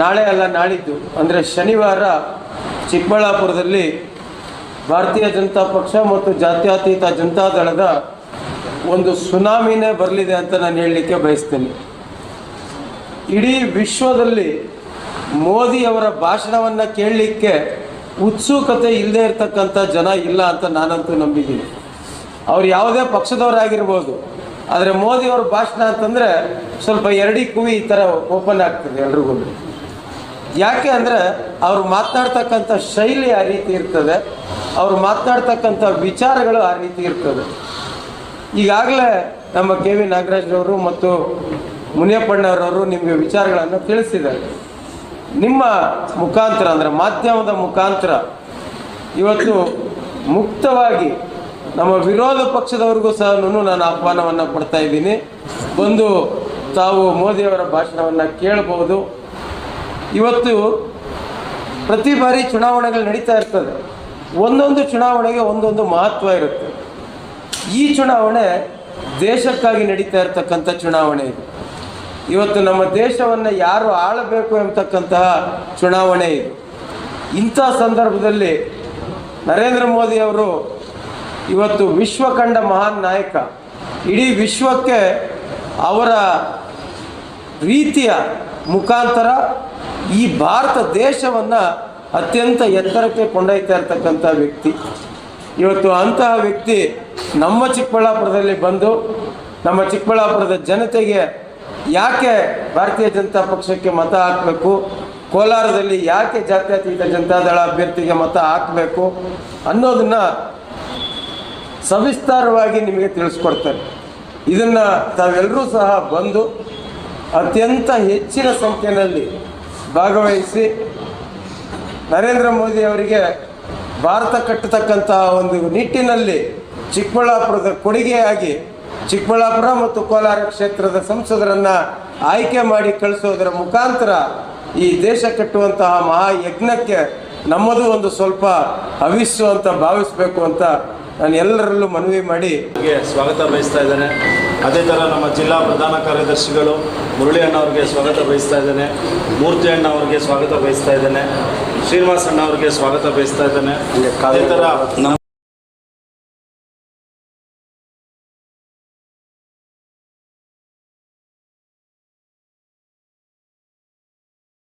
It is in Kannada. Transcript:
ನಾಳೆ ಅಲ್ಲ ನಾಳಿದ್ದು ಅಂದರೆ ಶನಿವಾರ ಚಿಕ್ಕಬಳ್ಳಾಪುರದಲ್ಲಿ ಭಾರತೀಯ ಜನತಾ ಪಕ್ಷ ಮತ್ತು ಜಾತ್ಯತೀತ ಜನತಾದಳದ ಒಂದು ಸುನಾಮಿನೇ ಬರಲಿದೆ ಅಂತ ನಾನು ಹೇಳಲಿಕ್ಕೆ ಬಯಸ್ತೇನೆ. ಇಡೀ ವಿಶ್ವದಲ್ಲಿ ಮೋದಿಯವರ ಭಾಷಣವನ್ನು ಕೇಳಲಿಕ್ಕೆ ಉತ್ಸುಕತೆ ಇಲ್ಲದೆ ಇರತಕ್ಕಂಥ ಜನ ಇಲ್ಲ ಅಂತ ನಾನಂತೂ ನಂಬಿದ್ದೀನಿ. ಅವ್ರು ಯಾವುದೇ ಪಕ್ಷದವರಾಗಿರ್ಬೋದು ಆದರೆ ಮೋದಿಯವ್ರ ಭಾಷಣ ಅಂತಂದರೆ ಸ್ವಲ್ಪ ಎರಡಿ ಕುವಿ ಈ ಥರ ಓಪನ್ ಆಗ್ತದೆ ಎಲ್ರಿಗೂ. ಯಾಕೆ ಅಂದರೆ ಅವರು ಮಾತನಾಡ್ತಕ್ಕಂಥ ಶೈಲಿ ಆ ರೀತಿ ಇರ್ತದೆ. ಅವರು ಮಾತನಾಡ್ತಕ್ಕಂಥ ವಿಚಾರಗಳು ಆ ರೀತಿ ಇರ್ತದೆ. ಈಗಾಗಲೇ ನಮ್ಮ ಕೆ ವಿ ನಾಗರಾಜ್ರವರು ಮತ್ತು ಮುನಿಯಪ್ಪಣ್ಣವರವರು ನಿಮಗೆ ವಿಚಾರಗಳನ್ನು ತಿಳಿಸಿದ್ದಾರೆ. ನಿಮ್ಮ ಮುಖಾಂತರ ಅಂದರೆ ಮಾಧ್ಯಮದ ಮುಖಾಂತರ ಇವತ್ತು ಮುಕ್ತವಾಗಿ ನಮ್ಮ ವಿರೋಧ ಪಕ್ಷದವರಿಗೂ ಸಹ ನಾನು ಆಹ್ವಾನವನ್ನು ಕೊಡ್ತಾ ಇದ್ದೀನಿ. ಬಂದು ತಾವು ಮೋದಿಯವರ ಭಾಷಣವನ್ನು ಕೇಳಬಹುದು. ಇವತ್ತು ಪ್ರತಿ ಬಾರಿ ಚುನಾವಣೆಗಳು ನಡೀತಾ ಇರ್ತದೆ. ಒಂದೊಂದು ಚುನಾವಣೆಗೆ ಒಂದೊಂದು ಮಹತ್ವ ಇರುತ್ತೆ. ಈ ಚುನಾವಣೆ ದೇಶಕ್ಕಾಗಿ ನಡೀತಾ ಇರತಕ್ಕಂಥ ಚುನಾವಣೆ ಇದು. ಇವತ್ತು ನಮ್ಮ ದೇಶವನ್ನು ಯಾರು ಆಳಬೇಕು ಎಂಬತಕ್ಕಂತಹ ಚುನಾವಣೆ ಇದು. ಇಂಥ ಸಂದರ್ಭದಲ್ಲಿ ನರೇಂದ್ರ ಮೋದಿ ಅವರು ಇವತ್ತು ವಿಶ್ವ ಕಂಡ ಮಹಾನ್ ನಾಯಕ. ಇಡೀ ವಿಶ್ವಕ್ಕೆ ಅವರ ರೀತಿಯ ಮುಖಾಂತರ ಈ ಭಾರತ ದೇಶವನ್ನು ಅತ್ಯಂತ ಎತ್ತರಕ್ಕೆ ಕೊಂಡೊಯ್ತಾ ಇರ್ತಕ್ಕಂಥ ವ್ಯಕ್ತಿ. ಇವತ್ತು ಅಂತಹ ವ್ಯಕ್ತಿ ನಮ್ಮ ಚಿಕ್ಕಬಳ್ಳಾಪುರದಲ್ಲಿ ಬಂದು, ನಮ್ಮ ಚಿಕ್ಕಬಳ್ಳಾಪುರದ ಜನತೆಗೆ ಯಾಕೆ ಭಾರತೀಯ ಜನತಾ ಪಕ್ಷಕ್ಕೆ ಮತ ಹಾಕಬೇಕು, ಕೋಲಾರದಲ್ಲಿ ಯಾಕೆ ಜಾತ್ಯತೀತ ಜನತಾದಳ ಅಭ್ಯರ್ಥಿಗೆ ಮತ ಹಾಕಬೇಕು ಅನ್ನೋದನ್ನು ಸವಿಸ್ತಾರವಾಗಿ ನಿಮಗೆ ತಿಳಿಸ್ಕೊಡ್ತಾರೆ ಇದನ್ನು ತಾವೆಲ್ಲರೂ ಸಹ ಬಂದು ಅತ್ಯಂತ ಹೆಚ್ಚಿನ ಸಂಖ್ಯೆಯಲ್ಲಿ ಭಾಗವಹಿಸಿ ನರೇಂದ್ರ ಮೋದಿ ಅವರಿಗೆ ಭಾರತ ಕಟ್ಟತಕ್ಕಂತಹ ಒಂದು ನಿಟ್ಟಿನಲ್ಲಿ ಚಿಕ್ಕಬಳ್ಳಾಪುರದ ಕೊಡುಗೆಯಾಗಿ ಚಿಕ್ಕಬಳ್ಳಾಪುರ ಮತ್ತು ಕೋಲಾರ ಕ್ಷೇತ್ರದ ಸಂಸದರನ್ನು ಆಯ್ಕೆ ಮಾಡಿ ಕಳಿಸೋದರ ಮುಖಾಂತರ ಈ ದೇಶ ಕಟ್ಟುವಂತಹ ಮಹಾಯಜ್ಞಕ್ಕೆ ನಮ್ಮದು ಒಂದು ಸ್ವಲ್ಪ ಹವಿಸ್ಸು ಅಂತ ಭಾವಿಸಬೇಕು ಅಂತ ನಾನು ಎಲ್ಲರಲ್ಲೂ ಮನವಿ ಮಾಡಿ ಸ್ವಾಗತ ಬಯಸ್ತಾ ಇದ್ದೇನೆ. ಅದೇ ಥರ ನಮ್ಮ ಜಿಲ್ಲಾ ಪ್ರಧಾನ ಕಾರ್ಯದರ್ಶಿಗಳು ಮುರಳಿ ಅಣ್ಣ ಅವ್ರಿಗೆ ಸ್ವಾಗತ ಬಯಸ್ತಾ ಇದ್ದೇನೆ. ಮೂರ್ತಿ ಅಣ್ಣ ಅವ್ರಿಗೆ ಸ್ವಾಗತ ಬಯಸ್ತಾ ಇದ್ದೇನೆ. ಶ್ರೀನಿವಾಸ್ ಅಣ್ಣ ಅವ್ರಿಗೆ ಸ್ವಾಗತ ಬಯಸ್ತಾ ಇದ್ದೇನೆ. ಅದೇ ಥರ ನಮ್ಮ